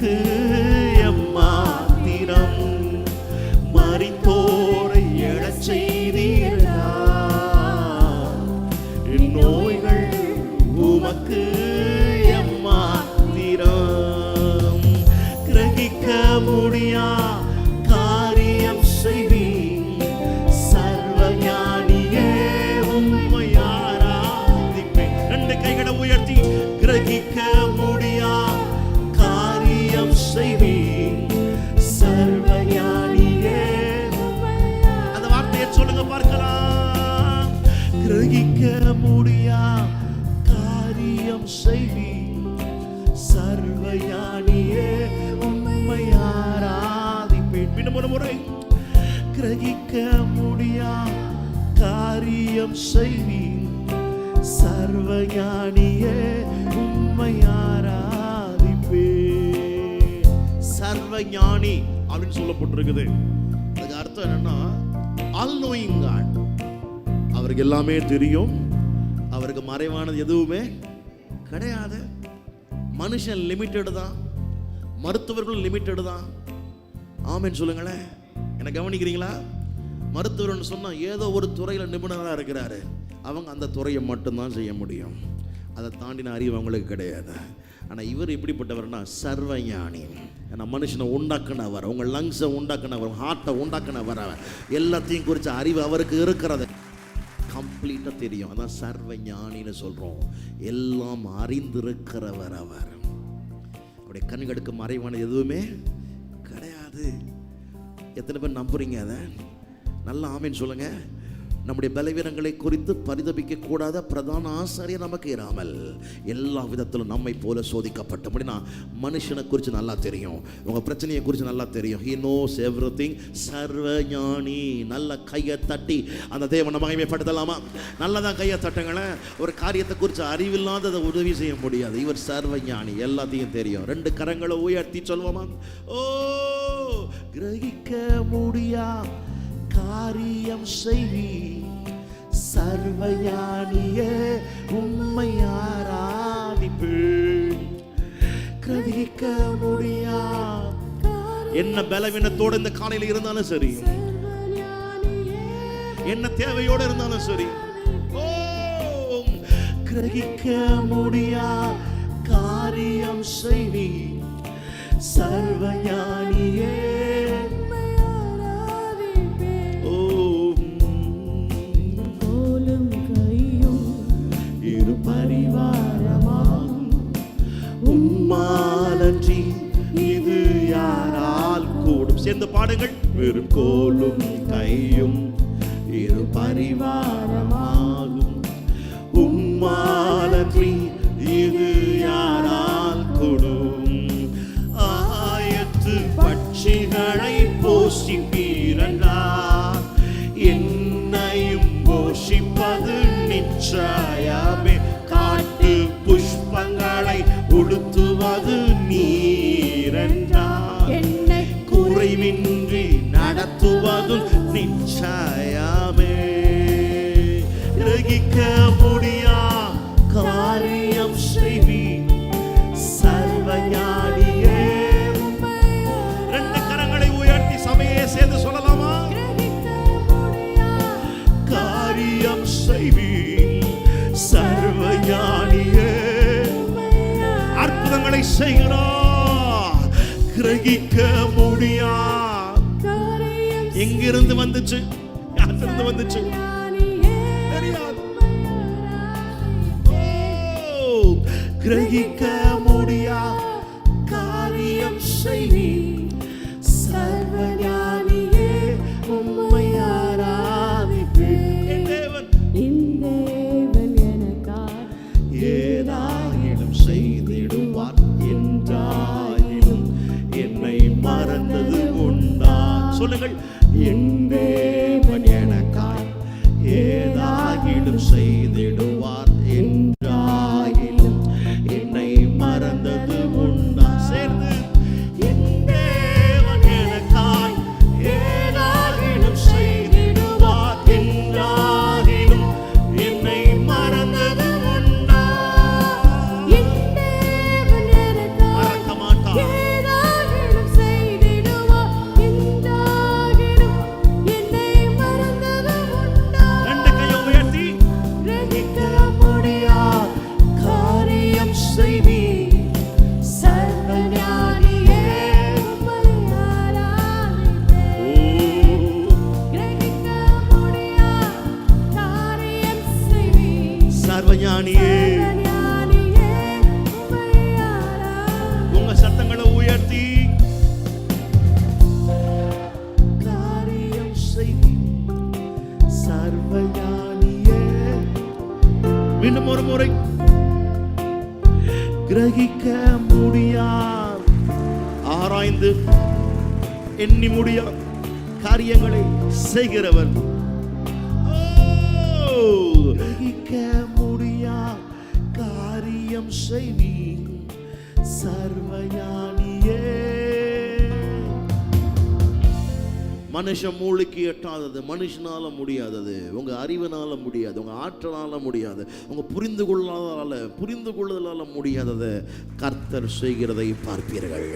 คือ முடியா காரியம் செய்வி. சர்வயானியே உண்மை ஆராதிப்பேன். மீண்டும் ஒரு முறை கிரகிக்க முடியா காரியம் செய்வி. சர்வஞானியே உண்மை ஆராதிப்பே சர்வஞானி அப்படின்னு சொல்லப்பட்டிருக்குது. அதுக்கு அர்த்தம் என்னன்னா ஆல் நோயிங் காட் அவருக்கு எல்லாமே தெரியும். அவருக்கு மறைவானது எதுவுமே கிடையாது. மனுஷன் லிமிட்டெடு தான். மருத்துவர்களும் லிமிட்டெடு தான். ஆமென்னு சொல்லுங்களேன். என்னை கவனிக்கிறீங்களா? மருத்துவர்னு சொன்னால் ஏதோ ஒரு துறையில் நிபுணராக இருக்கிறாரு. அவங்க அந்த துறையை மட்டும்தான் செய்ய முடியும். அதை தாண்டின அறிவு அவங்களுக்கு கிடையாது. ஆனால் இவர் எப்படிப்பட்டவர்னா சர்வஞானி. ஏன்னா மனுஷனை உண்டாக்குனவர் உங்கள் லங்ஸை உண்டாக்குனவர் ஹார்ட்டை உண்டாக்குனவர் அவர். எல்லாத்தையும் குறித்த அறிவு அவருக்கு இருக்கிறது. கம்ப்ளீட்டாக தெரியும். அதான் சர்வ ஞானின்னு சொல்கிறோம் எல்லாம் அறிந்திருக்கிறவர் அவர். அவருடைய கண்களுக்கு மறைவானது எதுவுமே கிடையாது. எத்தனை பேர் நம்புறீங்க அதை? நல்லா ஆமீன் சொல்லுங்கள் நம்முடைய பலவீனங்களை குறித்து பரிதபிக்க கூடாத பிரதான ஆசாரியர் நமக்கு இராமல் எல்லா விதத்திலும் நம்மை போல சோதிக்கப்பட்ட அப்படின்னா மனுஷனை குறித்து நல்லா தெரியும் உங்கள் பிரச்சனையை குறித்து நல்லா தெரியும். ஹி நோஸ் எவ்ரி திங் சர்வ ஞானி நல்ல கையை தட்டி அந்த தேவனை மகிமைப்படுத்தலாமா? நல்லதான் கையை தட்டுங்களேன் ஒரு காரியத்தை குறித்து அறிவில்லாததை உதவி செய்ய முடியாது. இவர் சர்வ ஞானி எல்லாத்தையும் தெரியும். ரெண்டு கரங்களை உயர்த்தி சொல்வோமா? ஓ கிரகிக்க முடியா? காரியம் செய்வி சர்வயானிய உம்மை ஆராதிப்பேன் கிரகிக்க முடியா? என்ன பலவீனத்தோட இந்த காலையில் இருந்தாலும் சரி. என்ன தேவையோட இருந்தாலும் சரி. கிரகிக்க முடியா? காரியம் செய்வி சர்வஞானி இரு பரிவாரமாம். உம்மாலன்றி இது யாரால் கூடும்? சேர்ந்து பாடுங்கள். வெறும் கோலும் கையும் இரு பரிவாரமா நடத்துவதும் நிச்சயமே கிரகிக்க முடியா காரியம் செய்வி சர்வஞானியே ரெண்டு கரங்களை உயர்த்தி சபையே சேர்ந்து சொல்லலாமா காரியம் செய்வி சர்வஞானியே அற்புதங்களை செய்கிறார் கிரகிக்க முடியா எங்கிருந்து வந்துச்சு? யாத்திருந்து வந்துச்சு? தெரியாது. கிரகிக்க முடியா? காரியம் செய்வி சர்வஞானியே உம்மை ஆராதிப்பேன் என் தேவன். இந்தேவன் எனக்காய் ஏதாயிலும் செய்திடுவார். என்றாயிலும் என்னை மறந்தது உண்டா? சொல்லுங்கள். ஏதாகிலும் செய்திடுவார் உங்க சத்தங்களை உயர்த்தி. காரியம் செய்யும் சர்வஞானிய. மீண்டும் ஒரு முறை. கிரகிக்க முடியாது ஆராய்ந்து எண்ணி முடியா காரியங்களை செய்கிறவர். கிரகிக்க முடியா காரியம் செய்வீங்க சர்வஞானியே மனுஷன் மூளைக்கு எட்டாதது மனுஷனால முடியாதது உங்க அறிவினால முடியாது உங்க ஆற்றலால் முடியாது உங்க புரிந்து கொள்ளாதால புரிந்து கொள்ளுதலால முடியாததை. கர்த்தர் செய்கிறதை பார்ப்பீர்கள்.